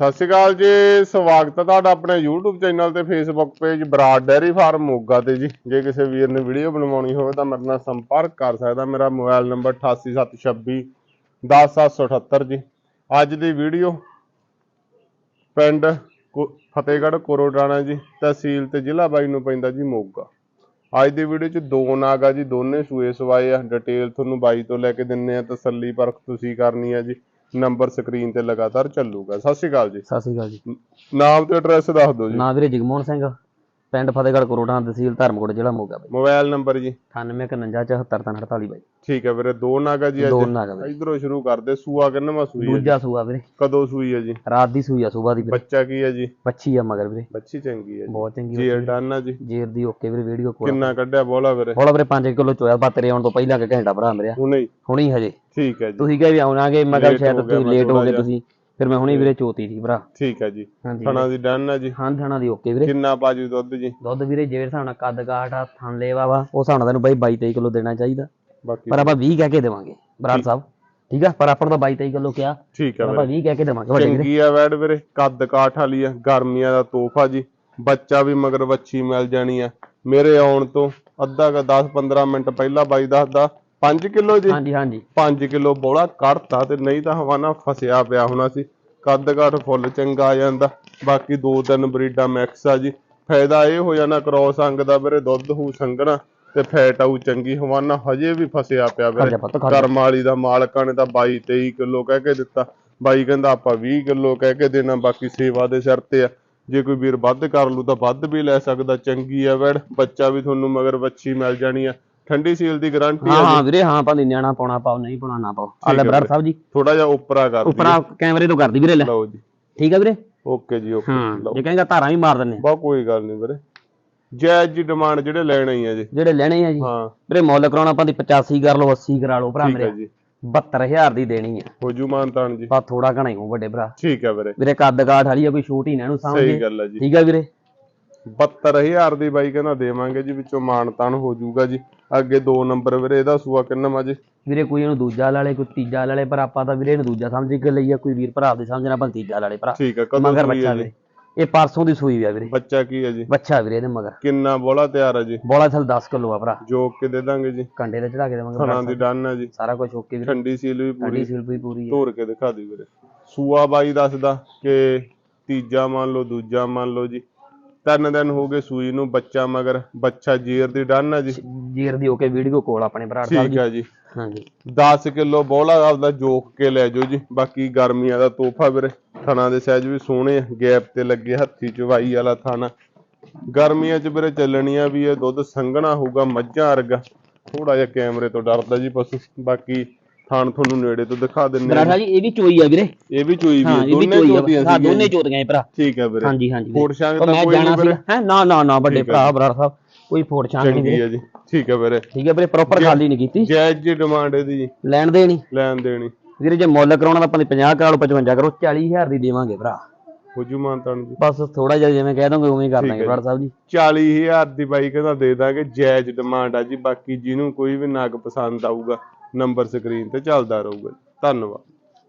ਸਤਿ ਸ਼੍ਰੀ ਅਕਾਲ ਜੀ, ਸਵਾਗਤ ਹੈ ਤੁਹਾਡਾ ਆਪਣੇ YouTube ਚੈਨਲ ਤੇ Facebook page Broad dairy farm Moga ਤੇ ਜੀ। ਜੇ ਕਿਸੇ ਵੀਰ ਨੇ ਵੀਡੀਓ ਬਣਵਾਉਣੀ ਹੋਵੇ ਤਾਂ ਮੇਰੇ ਨਾਲ ਸੰਪਰਕ ਕਰ ਸਕਦਾ। ਮੇਰਾ ਮੋਬਾਈਲ ਨੰਬਰ 8876 10778 ਜੀ। ਅੱਜ ਦੀ ਵੀਡੀਓ ਪਿੰਡ ਕੁ- ਫਤਿਹਗੜ੍ਹ ਕੋਰੋਡਾਣਾ ਜੀ, ਤਹਿਸੀਲ ਤੇ ਜ਼ਿਲ੍ਹਾ ਬਾਈ ਨੂੰ ਪੈਂਦਾ ਜੀ ਮੋਗਾ। ਅੱਜ ਦੀ ਵੀਡੀਓ ਚ ਦੋ ਨਾਗ ਆ ਜੀ, ਦੋਨੇ ਸੂਏ ਸਵਾਏ ਆ। ਡਿਟੇਲ ਤੁਹਾਨੂੰ ਬਾਈ ਤੋਂ ਲੈ ਕੇ ਦਿੰਨੇ ਆ। ਤਸੱਲੀ ਪਰਖ ਤੁਸੀਂ ਕਰਨੀ ਆ ਜੀ। ਨੰਬਰ ਸਕਰੀਨ ਤੇ ਲਗਾਤਾਰ ਚੱਲੂਗਾ। ਸਤਿ ਸ਼੍ਰੀ ਅਕਾਲ ਜੀ। ਸਤਿ ਸ਼੍ਰੀ ਅਕਾਲ ਜੀ। ਨਾਮ ਤੇ ਐਡਰੈਸ ਦੱਸ ਦਿਓ ਜੀ। ਨਾਂ ਵੀਰੇ ਜਗਮੋਹਨ ਸਿੰਘ। ਪਿੰਡ ਫਤਿਹਗੜ੍ਹ ਕਰੋਟਾਂ ਤਹਿਸੀਲ ਧਰਮਕੋਟ ਜ਼ਿਲ੍ਹਾ ਮੋਗਾ ਬਾਈ। ਮੋਬਾਈਲ ਨੰਬਰ ਜੀ। 9851747348 ਬਾਈ। ਠੀਕ ਹੈ ਵੀਰੇ ਦੋ ਨਾਗਾ ਜੀ ਦੋ ਅੱਜ ਨਾਗ ਬਾਈ। ਇਧਰੋਂ ਸ਼ੁਰੂ ਕਰਦੇ ਸੂਆ ਕਿੰਨਵਾਂ ਸੂਈ ਹੈ? ਦੂਜਾ ਸੂਆ ਵੀਰੇ। ਕਦੋਂ ਸੂਈ ਹੈ ਜੀ? ਰਾਤ ਦੀ ਸੂਈ ਆ ਸੂਬਾ ਦੀ ਵੀਰੇ। ਬੱਚਾ ਕੀ ਹੈ ਜੀ? ਬੱਚੀ ਆ ਮਗਰ ਵੀਰੇ। ਬੱਚੀ ਚੰਗੀ ਹੈ ਜੀ। ਬਹੁਤ ਚੰਗੀ ਜੀ ਡਨ ਆ ਜੀ। ਜੇਰ ਦੀ ਓਕੇ ਵੀਰੇ ਵੀਡੀਓ ਕੋਲ ਕਿੰਨਾ ਕੱਢਿਆ ਬੋਲਾ ਵੀਰੇ? ਬੋਲਾ ਵੀਰੇ 5 ਕਿਲੋ ਚੋਇਆ ਬਾ ਤੇਰੇ ਆਉਣ ਤੋਂ ਪਹਿਲਾਂ ਕਿ ਘੰਟਾ ਭਰਾ ਮੇਰਿਆ। ਹੁਣੇ ਹੀ। ਹੁਣੀ ਹਜੇ। ਠੀਕ ਹੈ ਜੀ। ਤੁਸੀਂ ਕਹੇ ਵੀ ਆਉਣਾਗੇ ਮੈਂ ਕਿਹਾ Late ਸ਼ਾਇਦ ਹੋ ਗਿਆ ਤੁਸੀਂ ਮੈਂ ਲੇਟ ਹੋ ਥੋੜ੍ਹਾ ਗਏ ਜਿਹਾ। ਤੁਸੀਂ। ਫਿਰ ਮੈਂ ਹੁਣੀ ਵੀਰੇ ਚੋਤੀ ਸੀ ਭਰਾ। ਠੀਕ ਹੈ ਜੀ। ਹਾਂਜੀ। ਥਣਾ ਦੀ ਡਨ ਆ ਜੀ। ਹਾਂ ਥਾਣਾ ਦੀ ਓਕੇ ਵੀਰੇ। ਕਿੰਨਾ ਬਾਜੂ ਦੁੱਧ ਜੀ? ਦੁੱਧ ਵੀਰੇ ਜਿਹੜੇ ਹਿਸਾਬ ਨਾਲ ਕੱਦ ਕਾਠ ਆ ਥਣ ਲੇਵਾ ਵਾ ਉਹ ਹਿਸਾਬ ਨਾਲ ਤੈਨੂੰ ਬਾਈ 22 23 ਕਿਲੋ ਦੇਣਾ ਚਾਹੀਦਾ। ਬਾਕੀ ਪਰ ਆਪਾਂ 20 ਕਹਿ ਕੇ ਦੇਵਾਂਗੇ ਬਰਾੜ ਸਾਹਿਬ। ਠੀਕ ਆ? ਪਰ ਆਪਾਂ ਨੂੰ ਤਾਂ 22 23 ਕਿਲੋ ਕਿਹਾ। ਠੀਕ ਹੈ ਆਪਾਂ ਵੀਰੇ। 20 ਕਹਿ ਕੇ ਦੇਵਾਂਗੇ ਵੱਡੇ ਵੀਰੇ। ਚੰਗੀ ਆ ਵੈੜ ਵੀਰੇ ਕੱਦ ਕਾਠ ਵਾਲੀ ਆ ਗਰਮੀਆਂ ਦਾ ਤੋਹਫਾ ਜੀ। ਬੱਚਾ ਵੀ ਮਗਰ ਵੱਛੀ ਮਿਲ ਜਾਣੀ ਆ। ਮੇਰੇ ਆਉਣ ਤੋਂ ਅੱਧਾ ਕ 10 15 ਮਿੰਟ ਪਹਿਲਾਂ ਬਾਈ ਦੱਸਦਾ 5 ਕਿਲੋ ਜੀ? ਹਾਂਜੀ ਹਾਂਜੀ। 5 ਕਿਲੋ ਬੋਲਾ ਕੱਢਤਾ ਤੇ ਨਹੀਂ ਤਾਂ ਹਵਾਨਾ ਫਸਿਆ ਪਿਆ ਹੋਣਾ ਸੀ। ਕੱਦ ਕਾਠ ਫੁੱਲ ਚੰਗਾ ਆ ਜਾਂਦਾ। ਬਾਕੀ ਦੋ ਤਿੰਨ ਬਰੀਡਾਂ ਮਿਕਸ ਆ ਜੀ। ਫਾਇਦਾ ਇਹ ਹੋ ਜਾਣਾ ਕ੍ਰੋਸ ਅੰਗ ਦਾ ਵੀਰੇ ਦੁੱਧ ਹੂ ਸੰਘਣਾ ਤੇ ਫੈਟ ਆਊ ਚੰਗੀ। ਹਵਾਨਾ ਹਜੇ ਵੀ ਫਸਿਆ ਪਿਆ ਵੀਰੇ। ਕਰਮ ਵਾਲੀ ਦਾ ਮਾਲਕਾਂ ਨੇ ਤਾਂ 22 23 ਕਿਲੋ ਕਹਿ ਕੇ ਦਿੱਤਾ। ਬਾਈ ਕਹਿੰਦਾ ਆਪਾਂ 20 ਕਿਲੋ ਕਹਿ ਕੇ ਦੇਣਾ ਬਾਕੀ ਸੇਵਾ ਦੇ ਸਿਰ ਤੇ ਆ। ਜੇ ਕੋਈ ਵੀਰ ਵੱਧ ਕਰ ਲੂ ਤਾਂ ਵੱਧ ਵੀ ਲੈ ਸਕਦਾ। ਚੰਗੀ ਆ ਵੈੜ। ਬੱਚਾ ਵੀ ਤੁਹਾਨੂੰ ਮਗਰ ਬੱਚੀ ਮਿਲ ਜਾਣੀ ਆ। ਠੰਡੀ ਸੀਲ ਦੀ ਗਾਰੰਟੀ ਹਾਂ ਆ ਹਾਂ ਵੀਰੇ ਹਾਂ ਭਾਵੇਂ ਨਿਆਣਾ ਪਾਉਣਾ ਪਾਓ ਨਹੀਂ ਪਾਉਣਾ ਨਾ ਪਾਓ। ਆ ਲੈ ਠੀਕ ਆ ਬਰਾੜ। ਸਾਹਿਬ ਜੀ। ਥੋੜਾ ਜਿਹਾ ਉਪਰਾ ਕਰ ਉੱਪਰ ਆ ਕੈਮਰੇ ਤੋਂ ਕਰਦੀ ਵੀਰੇ ਲੈ। ਲਓ ਜੀ। ਠੀਕ ਆ ਵੀਰੇ? ਓਕੇ ਜੀ ਓਕੇ। ਹਾਂ ਲਓ। ਜੇ ਕਹੇਗਾ ਧਾਰਾਂ ਵੀ ਮਾਰ ਦਿੰਨੇ ਆ। ਬਾ ਕੋਈ ਗੱਲ ਨਹੀਂ ਵੀਰੇ। ਜਾਇਜ਼ ਜੀ ਡਿਮਾਂਡ ਜਿਹੜੇ ਲੈਣੇ ਹੀ ਆ ਜੀ। ਜਿਹੜੇ ਲੈਣੇ ਆ ਜੀ। ਹਾਂ। ਵੀਰੇ ਮੁੱਲ ਕਰਾਉਣਾ ਆਪਾਂ ਦੀ 85 ਕਰ ਲਓ 80 ਕਰਾ ਲਓ ਭਰਾ ਠੀਕ ਹੈ ਮੇਰੇ। ਜੀ। 72000 ਦੀ ਦੇਣੀ ਆ। ਹੋਜੂ ਮਾਨਤਾਨ ਜੀ। ਬਾ ਥੋੜਾ ਘਣਾ ਹੀ ਹੋ ਵੱਡੇ ਭਰਾ। ਠੀਕ ਹੈ ਵੀਰੇ। ਵੀਰੇ ਕੱਦ ਕਾਠ ਵਾਲੀ ਆ ਕੋਈ ਛੋਟ ਹੀ ਨਾ ਇਹਨੂੰ ਸਹੀ ਸਮਝੇ ਗੱਲ ਹੈ ਜੀ। ਠੀਕ ਆ ਵੀਰੇ। 72000 ਦੀ ਬਾਈ ਕਹਿੰਦਾ ਦੇਵਾਂਗੇ ਜੀ ਵਿੱਚੋਂ ਮਾਨਤਾਨ ਹੋ ਜਾਊਗਾ ਜੀ। ਅੱਗੇ ਦੋ ਨੰਬਰ ਵੀਰੇ ਇਹਦਾ ਸੂਆ ਕਿੰਨਾ ਜੀ ਵੀਰੇ ਕੋਈ ਇਹਨੂੰ ਦੂਜਾ ਲਾ ਲੇ ਕੋਈ ਤੀਜਾ ਲਾ ਲੇ ਪਰ ਆਪਾਂ ਤਾਂ ਵੀਰੇ ਇਹਨੂੰ ਦੂਜਾ ਸਮਝ ਕੇ ਲਈ ਆ ਕੋਈ ਵੀਰ ਭਰਾ ਦੇ ਸਮਝਣਾ ਆਪਾਂ ਤੀਜਾ ਲਾ ਲੇ ਭਰਾ। ਠੀਕ ਹੈ ਕਦੋਂ ਮਗਰ ਬੱਚਾ ਜੀ? ਵੀਰੇ? ਇਹ ਪਰਸੋਂ ਦੀ ਸੂਈ ਆ ਵੀਰੇ। ਬੱਚਾ ਕੀ ਹੈ ਜੀ? ਬੱਚਾ ਵੀਰੇ ਇਹਦੇ ਮਗਰ। ਕਿੰਨਾ ਬੋਲਾ ਤਿਆਰ ਹੈ ਜੀ? ਬੋਲਾ ਥਲ 10 ਕਿਲੋ ਆ ਭਰਾ। ਜੋਕ ਕੇ ਦੇ ਦਾਂਗੇ ਜੀ। ਕੰਡੇ ਤੇ ਚੜਾ ਕੇ ਦੇਵਾਂਗੇ ਭਰਾ ਦੀ ਡਨ ਹੈ ਜੀ। ਸਾਰਾ ਕੁਝ ਓਕੇ ਵੀਰੇ। ਠੰਡੀ ਸੀਲ ਵੀ ਠੰਡੀ ਪੂਰੀ ਸੀਲ ਵੀ ਪੂਰੀ ਹੈ ਤੋੜ ਕੇ ਦਿਖਾ ਦੀ ਵੀਰੇ। ਸੂਆ ਬਾਈ ਦੱਸਦਾ ਕਿ ਤੀਜਾ ਮੰਨ ਲਓ ਦੂਜਾ ਮੰਨ ਲਓ ਜੀ। ਤਿੰਨ ਦਿਨ ਹੋ ਗਏ ਸੂਈ ਨੂੰ ਬੱਚਾ ਮਗਰ ਬੱਚਾ ਜੀਰ ਦੀ ਡਨ ਹੈ ਜੀ। ਜੀਰ ਦੀ ਓਕੇ ਵੀਡੀਓ ਕੋਲ ਆਪਣੇ ਭਰਾ ਸਾਹਿਬ ਠੀਕ ਹੈ ਜੀ। ਹਾਂਜੀ। 10 ਕਿਲੋ ਬੋਲਾ ਆਪਦਾ ਜੋਕ ਕੇ ਲੈ ਜਾਓ ਜੀ। ਬਾਕੀ ਗਰਮੀਆਂ ਦਾ ਤੋਹਫਾ ਵੀਰੇ ਥਣਾ ਦੇ ਸਾਈਜ਼ ਵੀ ਸੋਹਣੇ ਆ। ਗੈਪ ਤੇ ਲੱਗੇ ਹੱਥੀ ਚਵਾਈ ਵਾਲਾ ਥਾਣਾ। ਗਰਮੀਆਂ 'ਚ ਵੀਰੇ ਚੱਲਣੀਆਂ ਵੀ ਇਹ ਦੁੱਧ ਸੰਘਣਾ ਹੋਊਗਾ ਮੱਝਾਂ ਵਰਗਾ। ਥੋੜਾ ਜਿਹਾ ਕੈਮਰੇ ਤੋਂ ਡਰਦਾ ਜੀ ਪਸ਼ੂ। ਬਾਕੀ ਥਣ ਤੁਹਾਨੂੰ ਨੇੜੇ ਤੋਂ ਦਿਖਾ ਦਿੰਨੇ ਆ ਸਾਹਿਬ ਜੀ ਇਹ ਵੀ ਚੋਈ ਆ ਵੀਰੇ। ਇਹ ਵੀ ਚੋਈ ਹਾਂ ਵੀ ਇਹ ਵੀ ਦੋਨੇ ਚੋਈ ਚੋਦੀਆਂ ਆ ਹਾਂ ਦੋਨੇ। ਚੋਤੀਆਂ ਇਹ ਭਰਾ। ਠੀਕ ਹੈ ਵੀਰੇ। ਹਾਂਜੀ ਹਾਂਜੀ। ਛਾਂਗ ਉਹ ਤਾਂ ਮੈਂ ਕੋਈ ਜਾਣਾ ਨਹੀਂ ਸੀ। ਵੀਰੇ। ਹੈ? ਨਾ ਨਾ ਨਾ ਵੱਡੇ ਠੀਕ ਹੈ ਭਰਾ ਭਰਾ ਸਾਹਿਬ ਕੋਈ ਫੋੜ ਛਾਂਗ ਨਹੀਂ ਚੰਗੀ ਵੀਰੇ। ਹੈ ਜੀ। ਠੀਕ ਹੈ ਵੀਰੇ। ਠੀਕ ਹੈ ਵੀਰੇ ਪ੍ਰੋਪਰ ਖਾਲੀ ਨਹੀਂ ਕੀਤੀ। ਜਾਇਜ਼ ਜੀ ਡਿਮਾਂਡ ਇਹਦੀ। ਜੀ ਲੈਣ ਦੇ ਨਹੀਂ ਲੈਣ ਦੇਣੀ। ਵੀਰੇ ਜੇ ਮੁੱਲ ਕਰਾਉਣਾ ਤਾਂ ਆਪਾਂ ਨੇ 50 ਕਰਾ ਲਓ 55 ਕਰੋ 40000 ਦੀ ਦੇਵਾਂਗੇ ਭਰਾ। ਹੋਜੂ ਮਾਨਤਾਨ ਜੀ। ਬਸ ਥੋੜਾ ਜਿਹਾ ਜਿਵੇਂ ਕਹਿ ਦੋਗੇ ਉਵੇਂ ਹੀ ਕਰ ਠੀਕ ਦਾਂਗੇ ਹੈ ਸਾਹਿਬ ਜੀ। 40000 ਦੀ ਬਾਈ ਕਹਿੰਦਾ ਦੇ ਦਾਂਗੇ ਜਾਇਜ਼ ਡਿਮਾਂਡ ਆ ਜੀ। ਬਾਕੀ ਜਿਹਨੂੰ ਕੋਈ ਵੀ ਨਗ ਪਸੰਦ ਆਊਗਾ ਨੰਬਰ ਸਕਰੀਨ ਤੇ ਚੱਲਦਾ ਰਹੂਗਾ ਧੰਨਵਾਦ।